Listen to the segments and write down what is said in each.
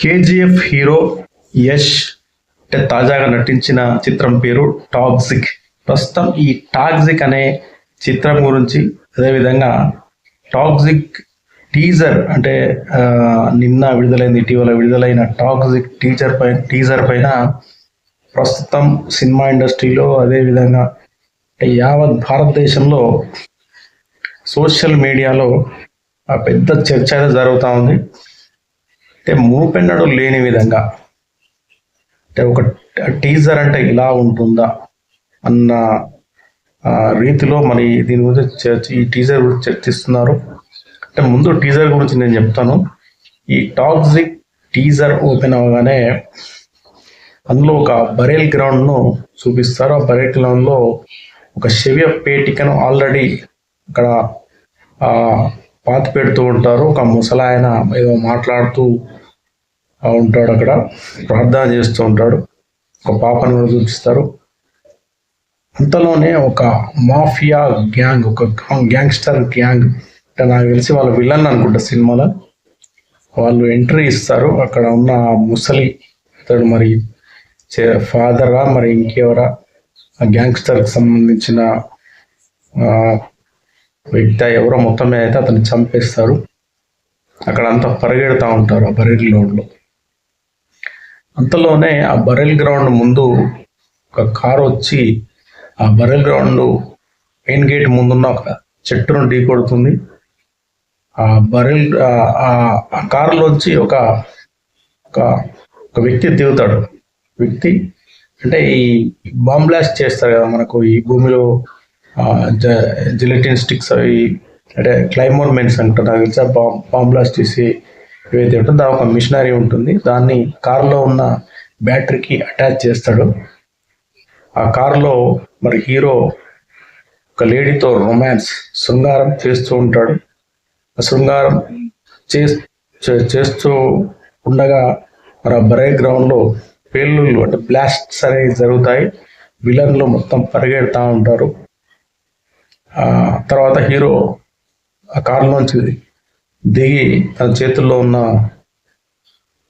KGF hero Yash అంటే తాజాగా నటించిన చిత్రం పేరు టాక్సిక్. ప్రస్తుతం ఈ టాక్సిక్ అనే చిత్రం గురించి అదేవిధంగా టాక్సిక్ టీజర్ అంటే నిన్న విడుదలైంది ఇటీవల విడుదలైన టాక్సిక్ టీజర్ పైన టీజర్ పైన ప్రస్తుతం సినిమా ఇండస్ట్రీలో అదేవిధంగా అంటే యావత్ భారతదేశంలో సోషల్ మీడియాలో పెద్ద చర్చ అయితే జరుగుతూ ఉంది. అంటే మూపెన్నడు లేని విధంగా. అంటే ఒక టీజర్ అంటే ఇలా ఉంటుందా అన్న రీతిలో మరి దీని గురించి ఈ టీజర్ గురించి చర్చిస్తున్నారు. అంటే ముందు టీజర్ గురించి నేను చెప్తాను. ఈ టాక్సిక్ టీజర్ ఓపెన్ అవగానే అందులో ఒక బరేల్ గ్రౌండ్ను చూపిస్తారు. ఆ బరేల్ గ్రౌండ్లో ఒక శవ్య పేటికను ఆల్రెడీ అక్కడ పాతి పెడుతూ ఉంటారు. ఒక ముసలాయన ఏదో మాట్లాడుతూ ఉంటాడు అక్కడ. ప్రార్థన చేస్తూ ఉంటాడు. ఒక పాపను కూడా చూపిస్తారు. అంతలోనే ఒక మాఫియా గ్యాంగ్ ఒక గ్యాంగ్స్టర్ గ్యాంగ్ అంటే నాకు తెలిసి వాళ్ళు విలన్ అనుకుంటా సినిమాలో. వాళ్ళు ఎంట్రీ ఇస్తారు. అక్కడ ఉన్న ముసలి అతడు మరి ఫాదరా మరి ఇంకెవరా? ఆ గ్యాంగ్స్టర్కి సంబంధించిన వ్యక్తి ఎవరో మొత్తం మీద అయితే అతన్ని చంపేస్తారు. అక్కడ అంతా పరిగెడతా ఉంటారు ఆ బరెల్ లోడ్లో అంతలోనే ఆ బరెల్ గ్రౌండ్ ముందు ఒక కారు వచ్చి ఆ బరెల్ గ్రౌండ్ మెయిన్ గేట్ ముందున్న ఒక చెట్టును ఢీ కొడుతుంది. ఆ బరెల్ ఆ- కారులోంచి ఒక ఒక వ్యక్తి దిగుతాడు. వ్యక్తి అంటే ఈ బాంబ్ బ్లాస్ట్ చేస్తారు కదా మనకు ఈ భూమిలో జిలెటిన్ స్టిక్స్ అవి అంటే క్లైమోర్ మెన్స్ అంటారు. నాకు బాంబ్ బాంబ్ బ్లాస్ట్ చేసి ఏదైతే ఉంటుందో ఒక మిషనరీ ఉంటుంది. దాన్ని కారులో ఉన్న బ్యాటరీకి అటాచ్ చేస్తాడు. ఆ కారులో మరి హీరో ఒక లేడీతో రొమాన్స్ శృంగారం చేస్తూ ఉంటాడు. ఆ శృంగారం చే- చేస్తూ ఉండగా మరి ఆ బరే గ్రౌండ్లో పేలుళ్ళు అంటే బ్లాస్ట్స్ అనేవి జరుగుతాయి. విలన్లు మొత్తం పరిగెడతా ఉంటారు. తర్వాత హీరో ఆ కారులోంచి దిగి తన చేతుల్లో ఉన్న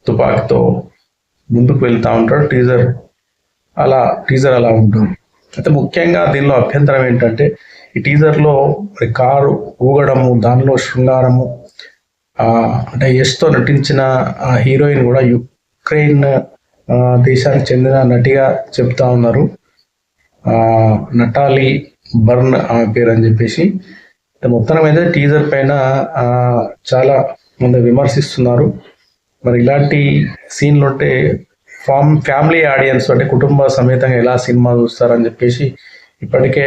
తుపాకీతో ముందుకు వెళ్తూ ఉంటాడు. టీజర్ అలా టీజర్ అలా ఉంటుంది అయితే ముఖ్యంగా దీనిలో అభ్యంతరం ఏంటంటే ఈ టీజర్లో మరి కారు ఊగడము దానిలో శృంగారము అంటే యష్తో నటించిన ఆ హీరోయిన్ కూడా యుక్రెయిన్ దేశానికి చెందిన నటిగా చెప్తా ఉన్నారు. నటాలి బర్న్ ఆమె పేరు అని చెప్పేసి. మొత్తం అయితే టీజర్ పైన చాలా మంది విమర్శిస్తున్నారు. మరి ఇలాంటి సీన్లు ఉంటే ఫామ్ ఫ్యామిలీ ఆడియన్స్ అంటే కుటుంబ సమేతంగా ఎలా సినిమా చూస్తారని చెప్పేసి ఇప్పటికే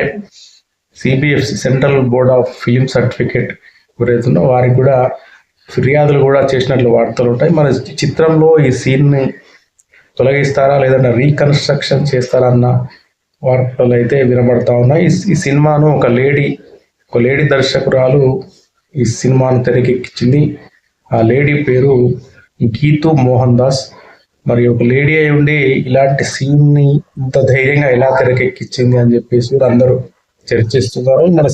CBFC central board of film certificate ఎవరైతుందో వారికి కూడా ఫిర్యాదులు కూడా చేసినట్లు వార్తలు ఉంటాయి. మరి చిత్రంలో ఈ సీన్ని తొలగిస్తారా లేదన్నా రీకన్స్ట్రక్షన్ చేస్తారా అన్న వార్తలు అయితే వినబడతా ఉన్నాయి. ఈ సినిమాను ఒక లేడీ ఒక లేడీ దర్శకురాలు ఈ సినిమాను తెరకెక్కించింది. ఆ లేడీ పేరు గీతు మోహన్ దాస్. మరి ఒక లేడీ అయి ఉండి ఇలాంటి సీన్ని ఇంత ధైర్యంగా ఎలా తెరకెక్కించింది అని చెప్పేసి కూడా అందరూ చర్చిస్తున్నారు. మన